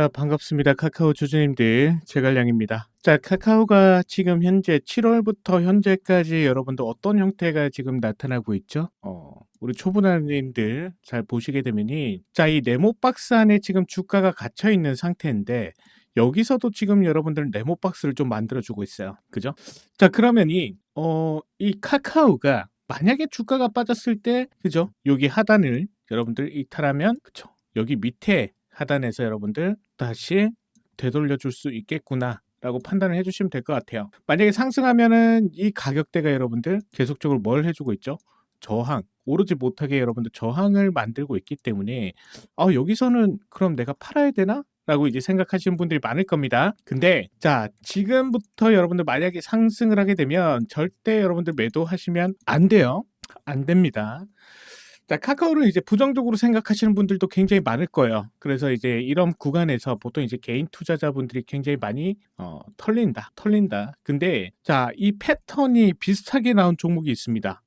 자, 반갑습니다. 카카오 주주님들, 제갈량입니다. 자, 카카오가 지금 현재 7월부터 현재까지 여러분들 어떤 형태가 지금 나타나고 있죠? 어, 우리 초보자님들 잘 보시게 되면이, 자, 이 네모 박스 안에 지금 주가가 갇혀 있는 상태인데, 여기서도 지금 여러분들 네모 박스를 좀 만들어주고 있어요. 그죠? 자, 그러면 이, 어, 이 카카오가 만약에 주가가 빠졌을 때, 그죠? 여기 하단을 여러분들 이탈하면, 그죠? 여기 밑에 하단에서 여러분들 다시 되돌려 줄 수 있겠구나. 라고 판단을 해주시면 될 것 같아요. 만약에 상승하면은 이 가격대가 여러분들 계속적으로 뭘 해주고 있죠? 저항, 오르지 못하게 여러분들 저항을 만들고 있기 때문에 아, 여기서는 그럼 내가 팔아야 되나? 라고 이제 생각하시는 분들이 많을 겁니다. 근데 자, 지금부터 여러분들 만약에 상승을 하게 되면 절대 여러분들 매도하시면 안 돼요. 안 됩니다. 자, 카카오를 이제 부정적으로 생각하시는 분들도 굉장히 많을 거예요. 그래서 이제 이런 구간에서 보통 이제 개인 투자자분들이 굉장히 많이 어, 털린다, 털린다. 근데 자, 이 패턴이 비슷하게 나온 종목이 있습니다.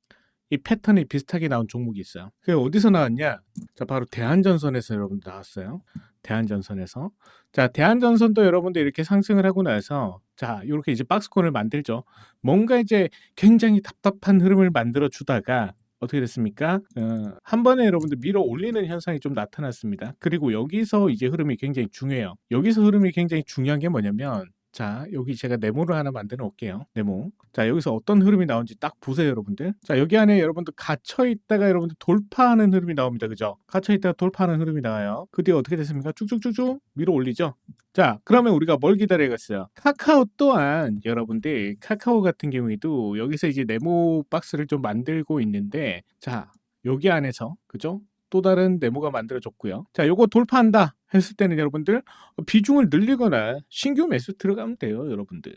이 패턴이 비슷하게 나온 종목이 있어요. 그게 어디서 나왔냐? 자, 바로 대한전선에서 여러분들 나왔어요. 대한전선에서. 자, 대한전선도 여러분들 이렇게 상승을 하고 나서 자, 이렇게 이제 박스권을 만들죠. 뭔가 이제 굉장히 답답한 흐름을 만들어 주다가 어떻게 됐습니까? 어, 한 번에 여러분들 밀어 올리는 현상이 좀 나타났습니다. 그리고 여기서 이제 흐름이 굉장히 중요해요. 여기서 흐름이 굉장히 중요한 게 뭐냐면 자, 여기 제가 네모를 하나 만들어 놓을게요. 네모. 자, 여기서 어떤 흐름이 나오는지 딱 보세요, 여러분들. 자, 여기 안에 여러분들 갇혀 있다가 여러분들 돌파하는 흐름이 나옵니다. 그죠? 갇혀 있다가 돌파하는 흐름이 나와요. 그 뒤에 어떻게 됐습니까? 쭉쭉쭉쭉 밀어 올리죠. 자, 그러면 우리가 뭘 기다려야겠어요? 카카오 또한 여러분들 카카오 같은 경우에도 여기서 이제 네모 박스를 좀 만들고 있는데 자, 여기 안에서 그죠? 또 다른 네모가 만들어졌고요. 자, 요거 돌파한다 했을 때는 여러분들 비중을 늘리거나 신규 매수 들어가면 돼요, 여러분들.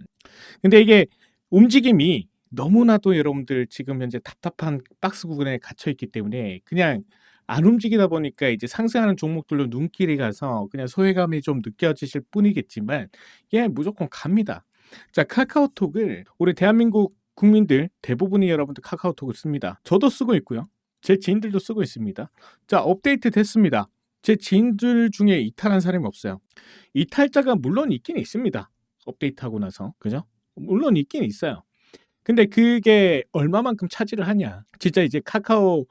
근데 이게 움직임이 너무나도 여러분들 지금 현재 답답한 박스 구간에 갇혀 있기 때문에 그냥 안 움직이다 보니까 이제 상승하는 종목들로 눈길이 가서 그냥 소외감이 좀 느껴지실 뿐이겠지만 예, 무조건 갑니다. 자, 카카오톡을 우리 대한민국 국민들 대부분이 여러분들 카카오톡을 씁니다. 저도 쓰고 있고요. 제 지인들도 쓰고 있습니다. 자, 업데이트 됐습니다. 제 지인들 중에 이탈한 사람이 없어요. 이탈자가 물론 있긴 있습니다. 업데이트하고 나서. 그죠? 물론 있긴 있어요. 근데 그게 얼마만큼 차지를 하냐. 진짜 이제 카카오의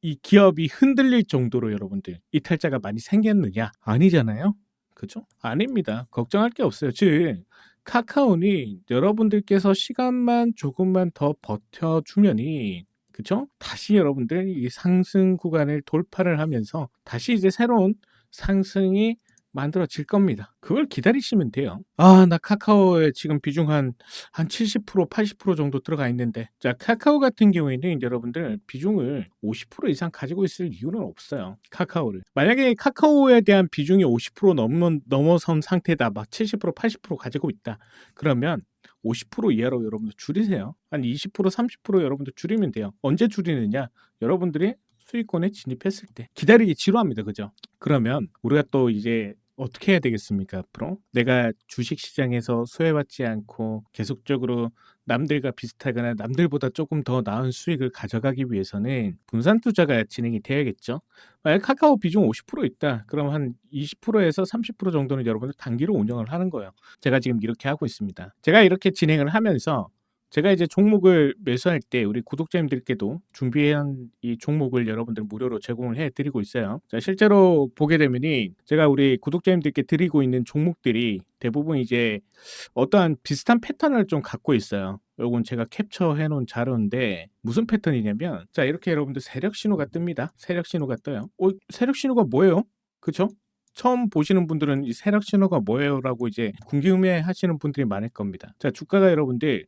이 기업이 흔들릴 정도로 여러분들 이탈자가 많이 생겼느냐? 아니잖아요. 그죠? 아닙니다. 걱정할 게 없어요. 즉, 카카오니 여러분들께서 시간만 조금만 더 버텨주면이 그쵸? 다시 여러분들 이 상승 구간을 돌파를 하면서 다시 이제 새로운 상승이 만들어질 겁니다. 그걸 기다리시면 돼요. 아, 나 카카오에 지금 비중 한, 한 70%, 80% 정도 들어가 있는데. 자, 카카오 같은 경우에는 여러분들 비중을 50% 이상 가지고 있을 이유는 없어요. 카카오를. 만약에 카카오에 대한 비중이 50% 넘는, 넘어선 상태다. 막 70%, 80% 가지고 있다. 그러면 50% 이하로 여러분들 줄이세요. 한 20%, 30% 여러분들 줄이면 돼요. 언제 줄이느냐? 여러분들이 수익권에 진입했을 때 기다리기 지루합니다. 그죠? 그러면 우리가 또 이제 어떻게 해야 되겠습니까? 앞으로 내가 주식 시장에서 소외받지 않고 계속적으로 남들과 비슷하거나 남들보다 조금 더 나은 수익을 가져가기 위해서는 분산 투자가 진행이 돼야겠죠. 만약 카카오 비중 50% 있다. 그럼 한 20%에서 30% 정도는 여러분들 단기로 운영을 하는 거예요. 제가 지금 이렇게 하고 있습니다. 제가 이렇게 진행을 하면서 제가 이제 종목을 매수할 때 우리 구독자님들께도 준비한 이 종목을 여러분들 무료로 제공을 해 드리고 있어요. 자, 실제로 보게 되면이 제가 우리 구독자님들께 드리고 있는 종목들이 대부분 이제 어떠한 비슷한 패턴을 좀 갖고 있어요. 요건 제가 캡처해 놓은 자료인데 무슨 패턴이냐면 자, 이렇게 여러분들 세력 신호가 뜹니다. 세력 신호가 떠요. 어, 세력 신호가 뭐예요? 그쵸? 처음 보시는 분들은 이 세력 신호가 뭐예요라고 이제 궁금해 하시는 분들이 많을 겁니다. 자, 주가가 여러분들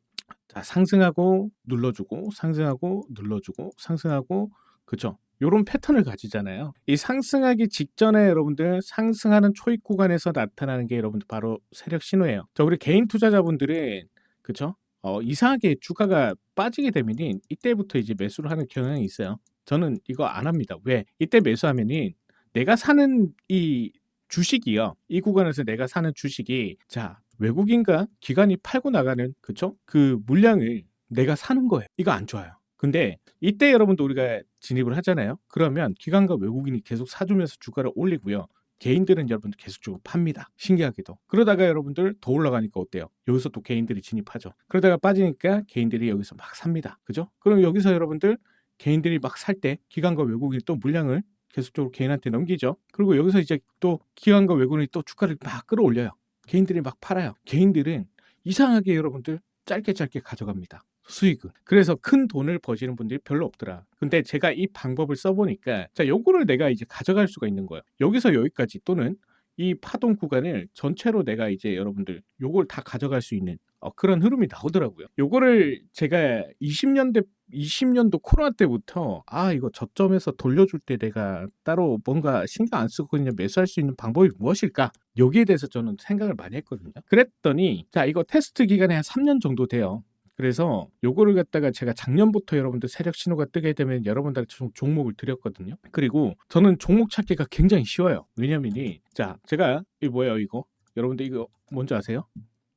자, 상승하고 눌러주고 상승하고 눌러주고 상승하고 그쵸? 요런 패턴을 가지잖아요. 이 상승하기 직전에 여러분들 상승하는 초입 구간에서 나타나는 게 여러분들 바로 세력 신호예요. 자, 우리 개인 투자자분들은 그쵸? 어, 이상하게 주가가 빠지게 되면은 이때부터 이제 매수를 하는 경향이 있어요. 저는 이거 안 합니다. 왜? 이때 매수하면은 내가 사는 이 주식이요. 이 구간에서 내가 사는 주식이 자 외국인과 기관이 팔고 나가는 그쵸? 그 물량을 내가 사는 거예요. 이거 안 좋아요. 근데 이때 여러분도 우리가 진입을 하잖아요. 그러면 기관과 외국인이 계속 사주면서 주가를 올리고요. 개인들은 여러분들 계속적으로 팝니다. 신기하게도. 그러다가 여러분들 더 올라가니까 어때요? 여기서 또 개인들이 진입하죠. 그러다가 빠지니까 개인들이 여기서 막 삽니다. 그죠? 그럼 여기서 여러분들 개인들이 막 살 때 기관과 외국인이 또 물량을 계속적으로 개인한테 넘기죠. 그리고 여기서 이제 또 기관과 외국인이 또 주가를 막 끌어올려요. 개인들이 막 팔아요. 개인들은 이상하게 여러분들 짧게 짧게 가져갑니다. 수익을. 그래서 큰 돈을 버시는 분들이 별로 없더라. 근데 제가 이 방법을 써보니까 자, 요거를 내가 이제 가져갈 수가 있는 거예요. 여기서 여기까지 또는 이 파동 구간을 전체로 내가 이제 여러분들 요걸 다 가져갈 수 있는 어, 그런 흐름이 나오더라고요. 요거를 제가 20년대 20년도 코로나 때부터 아 이거 저점에서 돌려줄 때 내가 따로 뭔가 신경 안 쓰고 그냥 매수할 수 있는 방법이 무엇일까? 여기에 대해서 저는 생각을 많이 했거든요. 그랬더니 자 이거 테스트 기간이 한 3년 정도 돼요. 그래서 요거를 갖다가 제가 작년부터 여러분들 세력 신호가 뜨게 되면 여러분들한테 종- 종목을 드렸거든요. 그리고 저는 종목 찾기가 굉장히 쉬워요. 왜냐면이 자 제가 이 뭐예요 이거 여러분들 이거 뭔지 아세요?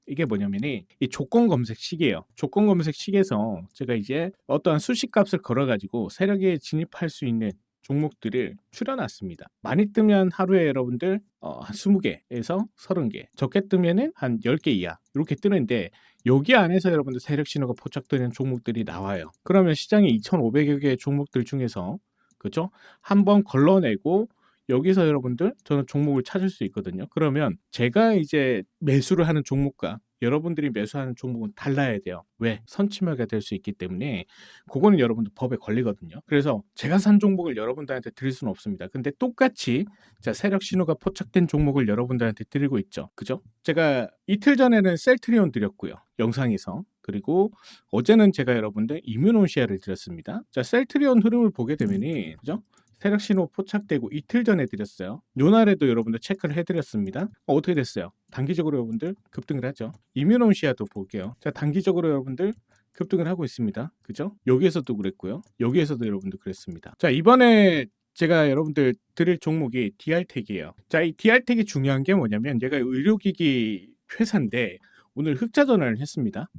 이게 뭐냐면이 이 조건 검색 시계예요. 조건 검색 시계에서 제가 이제 어떠한 수식값을 걸어가지고 세력에 진입할 수 있는 종목들을 추려놨습니다. 많이 뜨면 하루에 여러분들 어, 한 20개에서 30개, 적게 뜨면은 한 10개 이하 이렇게 뜨는데 여기 안에서 여러분들 세력 신호가 포착되는 종목들이 나와요. 그러면 시장에 2,500여 개의 종목들 중에서 그죠? 한번 걸러내고 여기서 여러분들 저는 종목을 찾을 수 있거든요. 그러면 제가 이제 매수를 하는 종목과 여러분들이 매수하는 종목은 달라야 돼요. 왜? 선침해가 될 수 있기 때문에 그거는 여러분들 법에 걸리거든요. 그래서 제가 산 종목을 여러분들한테 드릴 수는 없습니다. 근데 똑같이 자 세력 신호가 포착된 종목을 여러분들한테 드리고 있죠. 그죠? 제가 이틀 전에는 셀트리온 드렸고요. 영상에서 그리고 어제는 제가 여러분들 이뮤노시아를 드렸습니다. 자 셀트리온 흐름을 보게 되면이 그죠? 세력 신호 포착되고 이틀 전에 드렸어요. 요 날에도 여러분들 체크를 해드렸습니다. 어, 어떻게 됐어요? 단기적으로 여러분들 급등을 하죠. 이뮤노시아도 볼게요. 자 단기적으로 여러분들 급등을 하고 있습니다. 그죠? 여기에서도 그랬고요. 여기에서도 여러분들 그랬습니다. 자 이번에 제가 여러분들 드릴 종목이 DR텍이에요. 자, 이 DR텍이 중요한 게 뭐냐면 얘가 의료기기 회사인데 오늘 흑자 전환을 했습니다.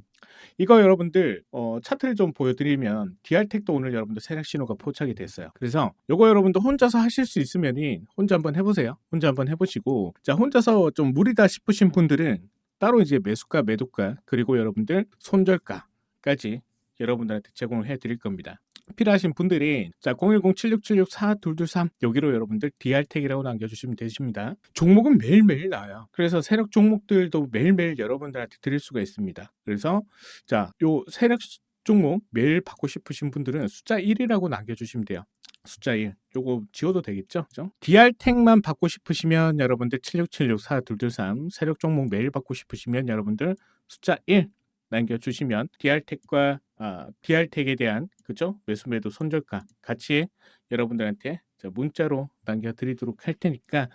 이거 여러분들 어, 차트를 좀 보여드리면 DR텍도 오늘 여러분들 세력 신호가 포착이 됐어요. 그래서 이거 여러분들 혼자서 하실 수 있으면이 혼자 한번 해보세요. 혼자 한번 해보시고 자 혼자서 좀 무리다 싶으신 분들은 따로 이제 매수가, 매도가 그리고 여러분들 손절가까지 여러분들한테 제공을 해드릴 겁니다. 필요하신 분들이 자 010-7676-4223 여기로 여러분들 DR택이라고 남겨주시면 되십니다. 종목은 매일매일 나와요. 그래서 세력 종목들도 매일매일 여러분들한테 드릴 수가 있습니다. 그래서 자요 세력 종목 매일 받고 싶으신 분들은 숫자 1이라고 남겨주시면 돼요. 숫자 1. 요거 지워도 되겠죠? 그죠? DR택만 받고 싶으시면 여러분들 7676-4223 세력 종목 매일 받고 싶으시면 여러분들 숫자 1 남겨주시면 DR택과 아, DR택에 대한 그죠 매수 매도 손절가 같이 여러분들한테 자, 문자로 남겨드리도록 할 테니까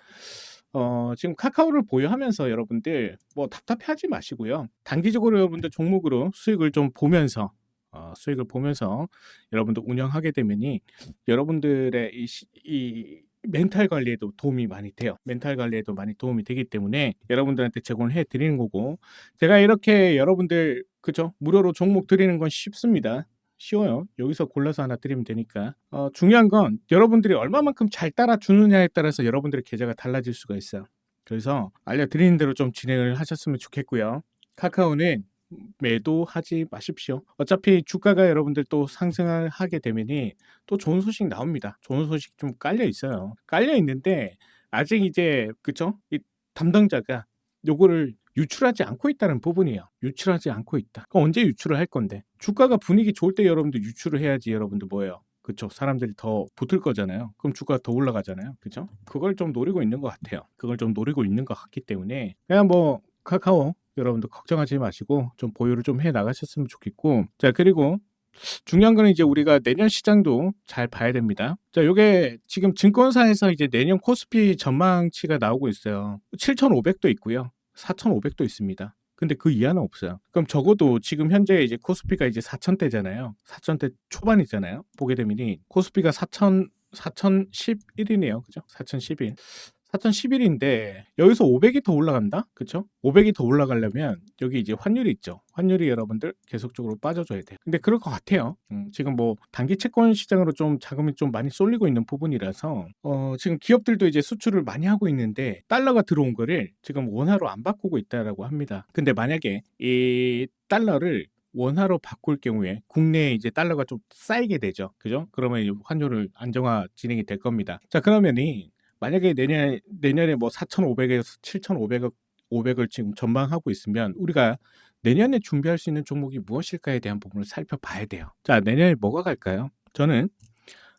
어, 지금 카카오를 보유하면서 여러분들 뭐 답답해하지 마시고요 단기적으로 여러분들 종목으로 수익을 좀 보면서 어, 수익을 보면서 여러분들 운영하게 되면이 여러분들의 이, 시- 이 멘탈 관리에도 도움이 많이 돼요. 멘탈 관리에도 많이 도움이 되기 때문에 여러분들한테 제공을 해 드리는 거고 제가 이렇게 여러분들 그죠 무료로 종목 드리는 건 쉽습니다. 쉬워요. 여기서 골라서 하나 드리면 되니까. 어, 중요한 건 여러분들이 얼마만큼 잘 따라주느냐에 따라서 여러분들의 계좌가 달라질 수가 있어요. 그래서 알려드리는 대로 좀 진행을 하셨으면 좋겠고요. 카카오는 매도하지 마십시오. 어차피 주가가 여러분들 또 상승을 하게 되면이 또 좋은 소식 나옵니다. 좋은 소식 좀 깔려 있어요. 깔려 있는데 아직 이제 그쵸? 이 담당자가 요거를 유출하지 않고 있다는 부분이에요. 유출하지 않고 있다. 그럼 언제 유출을 할 건데? 주가가 분위기 좋을 때 여러분들 유출을 해야지 여러분들 뭐예요? 그쵸? 사람들이 더 붙을 거잖아요. 그럼 주가가 더 올라가잖아요. 그죠? 그걸 좀 노리고 있는 것 같아요. 그걸 좀 노리고 있는 것 같기 때문에 그냥 뭐 카카오 여러분들 걱정하지 마시고 좀 보유를 좀 해 나가셨으면 좋겠고 자 그리고 중요한 거는 이제 우리가 내년 시장도 잘 봐야 됩니다. 자, 요게 지금 증권사에서 이제 내년 코스피 전망치가 나오고 있어요. 7,500도 있고요. 4,500도 있습니다. 근데 그 이하는 없어요. 그럼 적어도 지금 현재 이제 코스피가 이제 4,000대잖아요. 4,000대 초반이잖아요. 보게 되면이 코스피가 4,000 4,011이네요. 그죠? 4,011. 4,011인데 여기서 500이 더 올라간다? 그쵸? 500이 더 올라가려면 여기 이제 환율이 있죠. 환율이 여러분들 계속적으로 빠져줘야 돼요. 근데 그럴 것 같아요. 음, 지금 뭐 단기 채권 시장으로 좀 자금이 좀 많이 쏠리고 있는 부분이라서 어, 지금 기업들도 이제 수출을 많이 하고 있는데 달러가 들어온 거를 지금 원화로 안 바꾸고 있다라고 합니다. 근데 만약에 이 달러를 원화로 바꿀 경우에 국내에 이제 달러가 좀 쌓이게 되죠. 그죠? 그러면 환율을 안정화 진행이 될 겁니다. 자, 그러면이 만약에 내년 내년에 뭐 4,500에서 7,500억 500을 지금 전망하고 있으면 우리가 내년에 준비할 수 있는 종목이 무엇일까에 대한 부분을 살펴봐야 돼요. 자, 내년에 뭐가 갈까요? 저는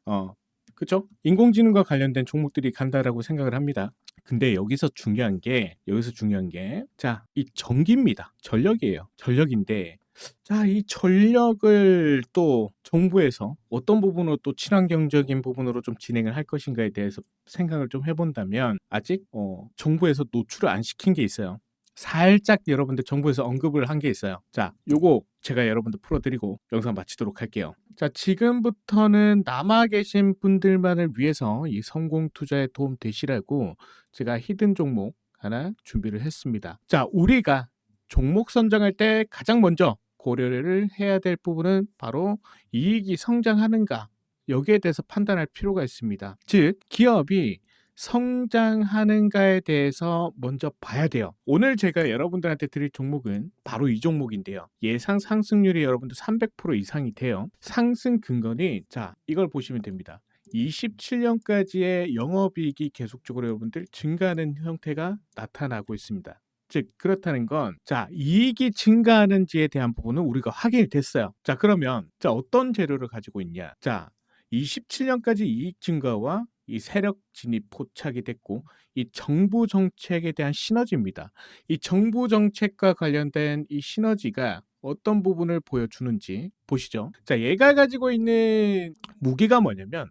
어, 그쵸? 인공지능과 관련된 종목들이 간다라고 생각을 합니다. 근데 여기서 중요한 게 여기서 중요한 게 자, 이 전기입니다. 전력이에요. 전력인데 자, 이 전력을 또 정부에서 어떤 부분으로 또 친환경적인 부분으로 좀 진행을 할 것인가에 대해서 생각을 좀 해본다면 아직 어, 정부에서 노출을 안 시킨 게 있어요. 살짝 여러분들 정부에서 언급을 한 게 있어요. 자, 요거 제가 여러분들 풀어드리고 영상 마치도록 할게요. 자, 지금부터는 남아 계신 분들만을 위해서 이 성공 투자에 도움 되시라고 제가 히든 종목 하나 준비를 했습니다. 자, 우리가 종목 선정할 때 가장 먼저 고려를 해야 될 부분은 바로 이익이 성장하는가 여기에 대해서 판단할 필요가 있습니다. 즉 기업이 성장하는가에 대해서 먼저 봐야 돼요. 오늘 제가 여러분들한테 드릴 종목은 바로 이 종목인데요. 예상 상승률이 여러분들 300% 이상이 돼요. 상승 근거는 자 이걸 보시면 됩니다. 27년까지의 영업이익이 계속적으로 여러분들 증가하는 형태가 나타나고 있습니다. 즉 그렇다는 건 자 이익이 증가하는지에 대한 부분은 우리가 확인이 됐어요. 자 그러면 자 어떤 재료를 가지고 있냐? 자 27년까지 이익 증가와 이 세력 진입 포착이 됐고 이 정부 정책에 대한 시너지입니다. 이 정부 정책과 관련된 이 시너지가 어떤 부분을 보여주는지 보시죠. 자, 얘가 가지고 있는 무기가 뭐냐면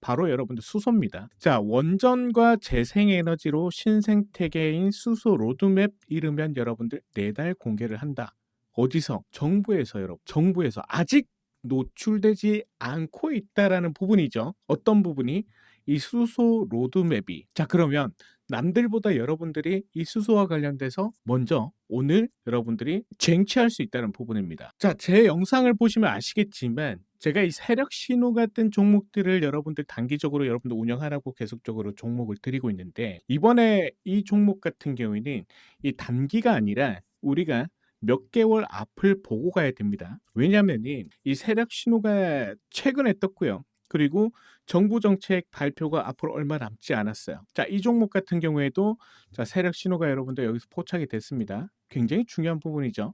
바로 여러분들 수소입니다. 자, 원전과 재생에너지로 신생태계인 수소 로드맵 이르면 여러분들 내달 공개를 한다. 어디서? 정부에서 여러분. 정부에서 아직 노출되지 않고 있다라는 부분이죠. 어떤 부분이? 이 수소 로드맵이. 자, 그러면 남들보다 여러분들이 이 수소와 관련돼서 먼저 오늘 여러분들이 쟁취할 수 있다는 부분입니다. 자, 제 영상을 보시면 아시겠지만 제가 이 세력 신호 같은 종목들을 여러분들 단기적으로 여러분들 운영하라고 계속적으로 종목을 드리고 있는데 이번에 이 종목 같은 경우에는 이 단기가 아니라 우리가 몇 개월 앞을 보고 가야 됩니다. 왜냐하면 이 세력 신호가 최근에 떴고요. 그리고 정부 정책 발표가 앞으로 얼마 남지 않았어요. 자, 이 종목 같은 경우에도 자, 세력 신호가 여러분들 여기서 포착이 됐습니다. 굉장히 중요한 부분이죠.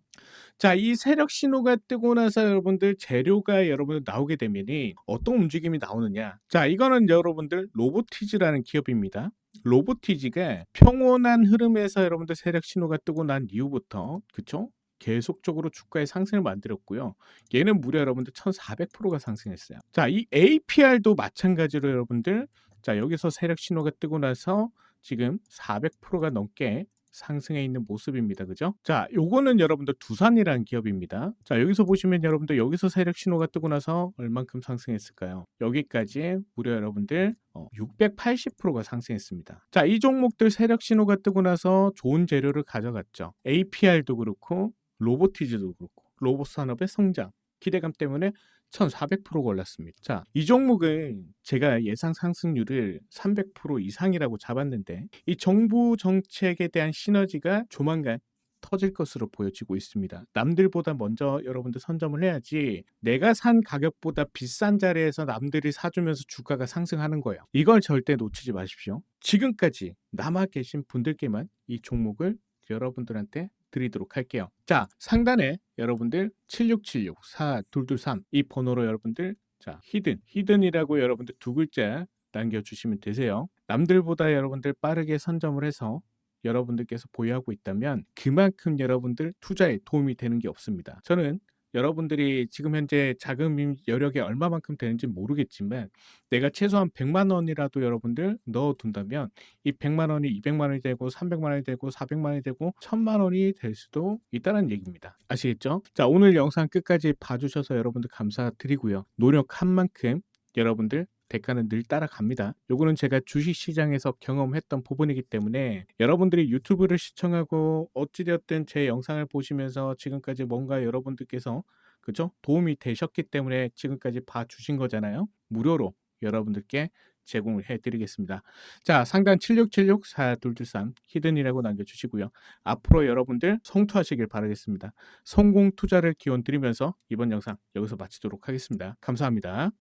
자, 이 세력 신호가 뜨고 나서 여러분들 재료가 여러분들 나오게 되면이 어떤 움직임이 나오느냐? 자, 이거는 여러분들 로보티즈라는 기업입니다. 로보티즈가 평온한 흐름에서 여러분들 세력 신호가 뜨고 난 이후부터 그쵸? 계속적으로 주가의 상승을 만들었고요. 얘는 무려 여러분들 1,400%가 상승했어요. 자, 이 APR도 마찬가지로 여러분들 자, 여기서 세력 신호가 뜨고 나서 지금 400%가 넘게 상승해 있는 모습입니다. 그죠? 자, 요거는 여러분들 두산이라는 기업입니다. 자, 여기서 보시면 여러분들 여기서 세력 신호가 뜨고 나서 얼만큼 상승했을까요? 여기까지 무려 여러분들 어, 680%가 상승했습니다. 자, 이 종목들 세력 신호가 뜨고 나서 좋은 재료를 가져갔죠. APR도 그렇고 로보티즈도 그렇고 로봇 산업의 성장 기대감 때문에 1,400%가 올랐습니다. 자, 이 종목은 제가 예상 상승률을 300% 이상이라고 잡았는데 이 정부 정책에 대한 시너지가 조만간 터질 것으로 보여지고 있습니다. 남들보다 먼저 여러분들 선점을 해야지 내가 산 가격보다 비싼 자리에서 남들이 사주면서 주가가 상승하는 거예요. 이걸 절대 놓치지 마십시오. 지금까지 남아 계신 분들께만 이 종목을 여러분들한테 드리도록 할게요. 자, 상단에 여러분들 7676 4223 이 번호로 여러분들 자, 히든, 히든이라고 여러분들 두 글자 남겨주시면 되세요. 남들보다 여러분들 빠르게 선점을 해서 여러분들께서 보유하고 있다면 그만큼 여러분들 투자에 도움이 되는 게 없습니다. 저는 여러분들이 지금 현재 자금 여력이 얼마만큼 되는지 모르겠지만 내가 최소한 100만 원이라도 여러분들 넣어둔다면 이 100만 원이 200만 원이 되고 300만 원이 되고 400만 원이 되고 1000만 원이 될 수도 있다는 얘기입니다. 아시겠죠? 자 오늘 영상 끝까지 봐주셔서 여러분들 감사드리고요. 노력한 만큼 여러분들 대가는 늘 따라갑니다. 요거는 제가 주식시장에서 경험했던 부분이기 때문에 여러분들이 유튜브를 시청하고 어찌 되었든 제 영상을 보시면서 지금까지 뭔가 여러분들께서 그죠? 도움이 되셨기 때문에 지금까지 봐 주신 거잖아요. 무료로 여러분들께 제공을 해 드리겠습니다. 자, 상단 7676-4223 히든이라고 남겨 주시고요. 앞으로 여러분들 성투하시길 바라겠습니다. 성공 투자를 기원 드리면서 이번 영상 여기서 마치도록 하겠습니다. 감사합니다.